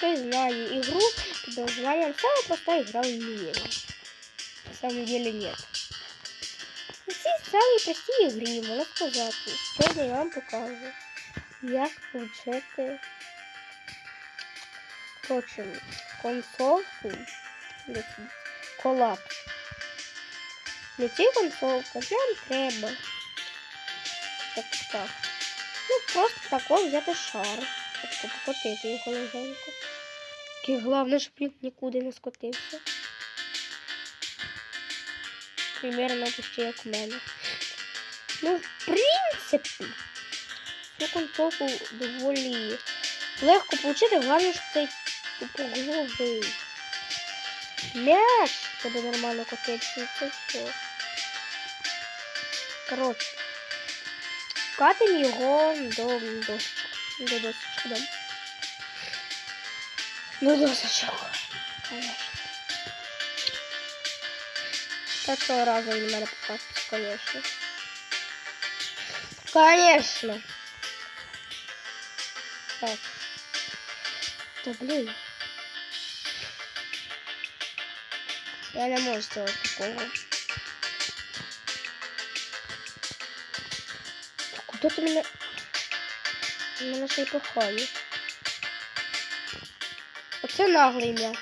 знаю игру под названием «Самая простая игра в мире». На самом деле нет. І ці самі прості ігри, можна сказати. Сьогодні я вам покажу, як включити коротше, консолку ці- колапс. Для цієї консолки нам треба так, так. Ну, просто тако взяти шар. Тобто покотити його легенько. Тільки головне, щоб він нікуди не скотився. Примерно почти як у мене. Ну, в принципі, цю консолку доволі легко получити, головне, щоб цей типу головий. М'яч тебе нормально котиться, і це все. Коротше, катимо його до досочок. Да да, да. Ну, да, досочку. Конечно. Так что разу він мене попався, конечно. Конечно. Так. Да блин. Я не можу сделать такого. Куда ты меня... Ти Мене ще й. Оце наглий м'яч.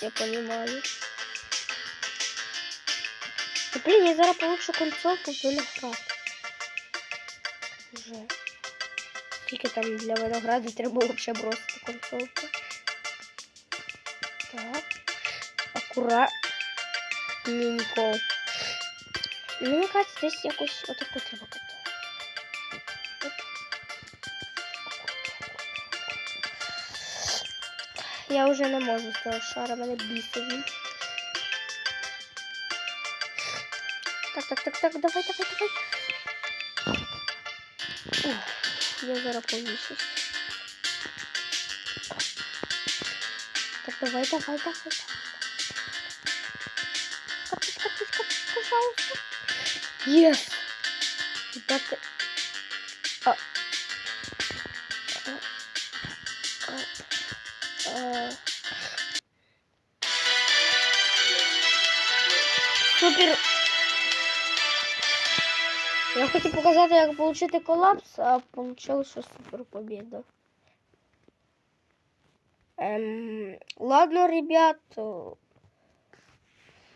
Я понимаю. Блін, я зараз получу концовку в виноград. Уже. Тільки там для винограду треба взагалі бросити концовку. Так. Акуратненько. Мені кажется, десь якось отако треба катати. Я вже не можу з цього шара, мене бісить він. Так, так, так, так, давай, давай, давай. Ух, я зараз повішусь. Так, давай, давай, давай, давай. Катись, катись, катись, пожалуйста. Єс! Ребята. А. А. Супер. Я хотів показати, як отримати колапс, а вийшло, що супер побіда. Ем, ладно, ребят.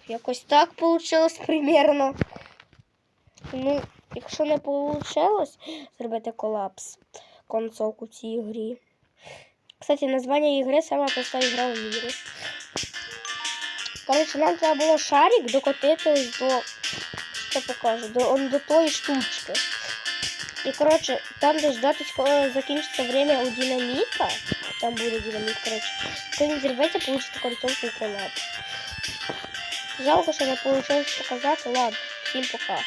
Якось так получилось примерно. Ну, якщо не вийшло зробити колапс концовку цій грі. Кстати, названня ігри сама проста ігра в мірі. Коротше, нам треба було шарик докотити ось до. Що покажу? До, он до тої штучки. І коротше, там де ждати, коли закінчиться время у динаміка. Там буде динамік, коротше. Коли він зірветься, получите концовку і колапс. Жалко, що не вийшло показати. Ладно, всім пока.